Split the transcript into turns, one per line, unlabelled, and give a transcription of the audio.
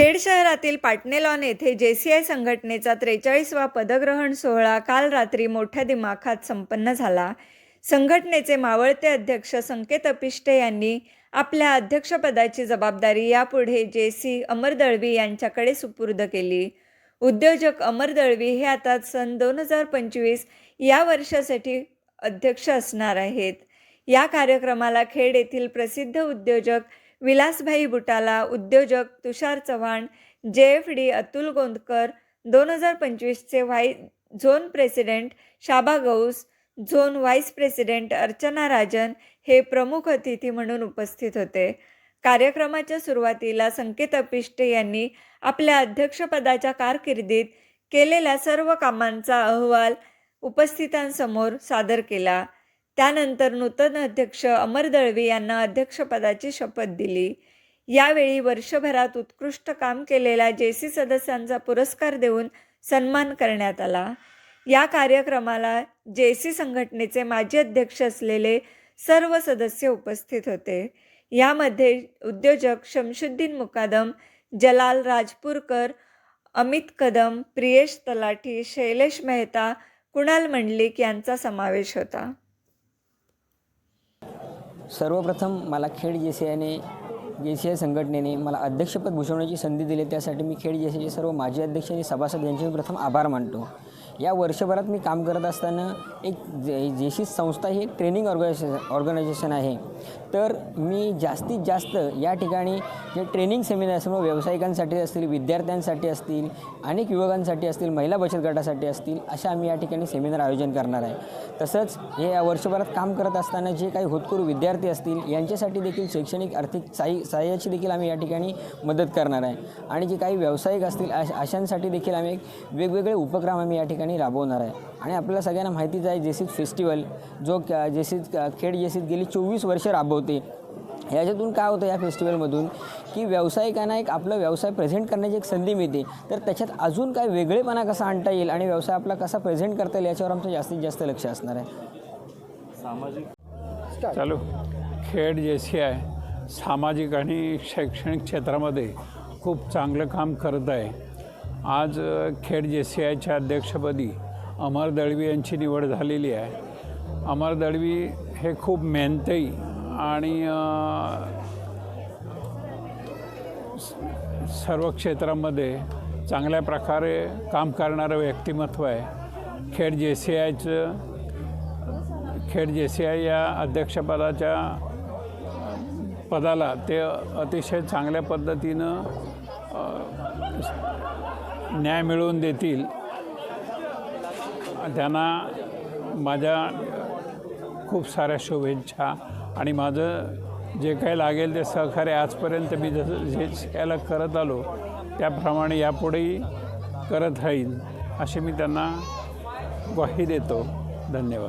खेड शहरातील पाटणेलॉन येथे जे सी आय संघटनेचा त्रेचाळीसवा पदग्रहण सोहळा काल रात्री मोठ्या दिमाखात संपन्न झाला. संघटनेचे मावळते अध्यक्ष संकेत अपिष्टे यांनी आपल्या अध्यक्षपदाची जबाबदारी यापुढे जे सी अमर दळवी यांच्याकडे सुपूर्द केली. उद्योजक अमर दळवी हे आता सन दोन हजार पंचवीस या वर्षासाठी अध्यक्ष असणार आहेत. या कार्यक्रमाला खेड येथील प्रसिद्ध उद्योजक विलासभाई बुटाला उद्योजक तुषार चव्हाण जे एफ डी अतुल गोंदकर दोन हजार पंचवीसचे व्हाई zone president Shaba Ghaus zone vice president Archana Rajan हे प्रमुख अतिथी म्हणून उपस्थित होते. कार्यक्रमाच्या सुरुवातीला संकेत अपिष्टे यांनी आपल्या अध्यक्षपदाच्या कारकिर्दीत केलेल्या सर्व कामांचा अहवाल उपस्थितांसमोर सादर केला. त्यानंतर नूतन अध्यक्ष अमर दळवी यांना अध्यक्षपदाची शपथ दिली. यावेळी वर्षभरात उत्कृष्ट काम केलेल्या जे सी सदस्यांचा पुरस्कार देऊन सन्मान करण्यात आला. या कार्यक्रमाला जे सी संघटनेचे माजी अध्यक्ष असलेले सर्व सदस्य उपस्थित होते. यामध्ये उद्योजक शमशुद्दीन मुकादम जलाल राजपूरकर अमित कदम प्रियेश तलाठी शैलेश मेहता कुणाल मंडलिक यांचा समावेश होता.
सर्वप्रथम मला खेड जे सी आयने जे सी आय संघटनेने मला अध्यक्षपद भूषवण्याची संधी दिली. त्यासाठी मी खेड जे सी आयचे सर्व माजी अध्यक्ष आणि सभासद यांचे मी प्रथम आभार मानतो. या वर्षभरात मी काम करत असताना एक जे जेशी संस्था ही एक ट्रेनिंग ऑर्गनायझेशन ऑर्गनायझेशन आहे. तर मी जास्तीत जास्त या ठिकाणी जे ट्रेनिंग सेमिनार सर्व व्यावसायिकांसाठी असतील विद्यार्थ्यांसाठी असतील अनेक युवकांसाठी असतील महिला बचत गटासाठी असतील अशा आम्ही या ठिकाणी सेमिनार आयोजन करणार आहे. तसंच हे या वर्षभरात काम करत असताना जे काही होतकरू विद्यार्थी असतील यांच्यासाठी देखील शैक्षणिक आर्थिक साई सहाय्याची देखील आम्ही या ठिकाणी मदत करणार आहे. आणि जे काही व्यावसायिक असतील अश अशांसाठी देखील आम्ही एक वेगवेगळे उपक्रम आम्ही या ठिकाणी राबवणार आहे. आणि आपल्याला सगळ्यांना माहितीच आहे जेसीत फेस्टिवल जो जेसीत खेड जेसीत गेली चोवीस वर्ष राबवते. याच्यातून काय होतं या फेस्टिवलमधून की व्यावसायिकांना एक आपला व्यवसाय प्रेझेंट करण्याची एक संधी मिळते. तर त्याच्यात अजून काय वेगळेपणा कसा आणता येईल आणि व्यवसाय आपला कसा प्रेझेंट करता येईल याच्यावर आमचं जास्तीत जास्त लक्ष असणार आहे.
चालू. खेड जे सी आय सामाजिक आणि शैक्षणिक क्षेत्रामध्ये खूप चांगलं काम करत आहे. आज खेड जे सी आयच्या अध्यक्षपदी अमर दळवी यांची निवड झालेली आहे. अमर दळवी हे खूप मेहनती आणि स- सर्व क्षेत्रामध्ये चांगल्या प्रकारे काम करणारं व्यक्तिमत्व आहे. खेड जे सी आयचं खेड जे सी आय या अध्यक्षपदाच्या पदाला ते अतिशय चांगल्या पद्धतीनं न्याय मिळवून देतील. त्यांना माझ्या खूप साऱ्या शुभेच्छा आणि माझं जे काही लागेल ते सहकार्य आजपर्यंत मी जसं जे याला करत आलो त्याप्रमाणे यापुढेही करत राहील अशी मी त्यांना ग्वाही देतो. धन्यवाद.